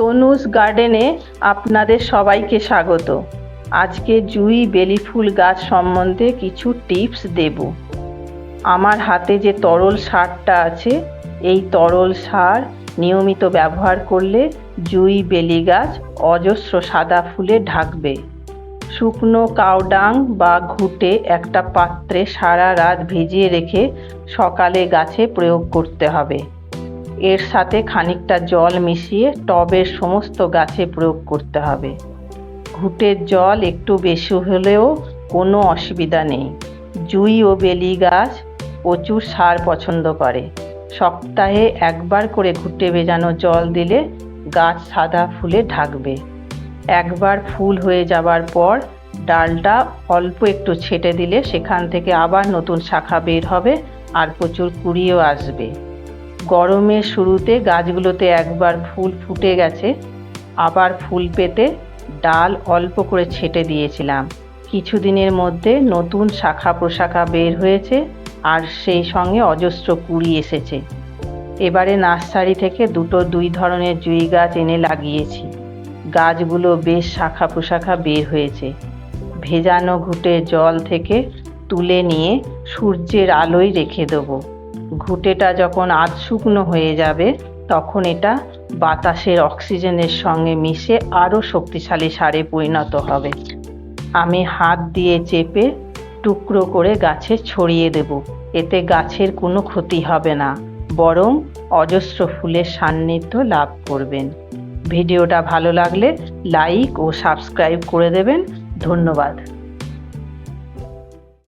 তনুজ গার্ডেনে আপনাদের সবাইকে স্বাগত। আজকে জুই বেলি ফুল গাছ সম্বন্ধে কিছু টিপস দেব। আমার হাতে যে তরল সারটা আছে, এই তরল সার নিয়মিত ব্যবহার করলে জুই বেলি গাছ অজস্র সাদা ফুলে ঢাকবে। শুকনো কাউডাং বা ঘুটে একটা পাত্রে সারা রাত ভিজিয়ে রেখে সকালে গাছে প্রয়োগ করতে হবে। এর সাথে খানিকটা জল মিশিয়ে টবের সমস্ত গাছে প্রয়োগ করতে হবে। ঘুটের জল একটু বেশি হলেও কোনো অসুবিধা নেই। জুই ও বেলি গাছ প্রচুর সার পছন্দ করে। সপ্তাহে একবার করে ঘুটে ভেজানো জল দিলে গাছ সাদা ফুলে ঢাকবে। একবার ফুল হয়ে যাবার পর ডালটা অল্প একটু ছেটে দিলে সেখান থেকে আবার নতুন শাখা বের হবে আর প্রচুর কুড়িও আসবে। গরমের শুরুতে গাছগুলোতে একবার ফুল ফুটে গেছে, আবার ফুল পেতে ডাল অল্প করে ছেটে দিয়েছিলাম। কিছুদিনের মধ্যে নতুন শাখা প্রশাখা বের হয়েছে আর সেই সঙ্গে অজস্র কুড়ি এসেছে। এবারে নার্সারি থেকে দুটো দুই ধরনের জুই গাছ এনে লাগিয়েছি। গাছগুলো বেশ শাখা প্রশাখা বের হয়েছে। ভেজানো ঘুটে জল থেকে তুলে নিয়ে সূর্যের আলোয় রেখে দেবো। ঘুঁটেটা যখন আধ শুকনো হয়ে যাবে, তখন এটা বাতাসের অক্সিজেনের সঙ্গে মিশে আরও শক্তিশালী সারে পরিণত হবে। আমি হাত দিয়ে চেপে টুকরো করে গাছে ছড়িয়ে দেব। এতে গাছের কোনো ক্ষতি হবে না, বরং অজস্র ফুলের সান্নিধ্য লাভ করবেন। ভিডিওটা ভালো লাগলে লাইক ও সাবস্ক্রাইব করে দেবেন। ধন্যবাদ।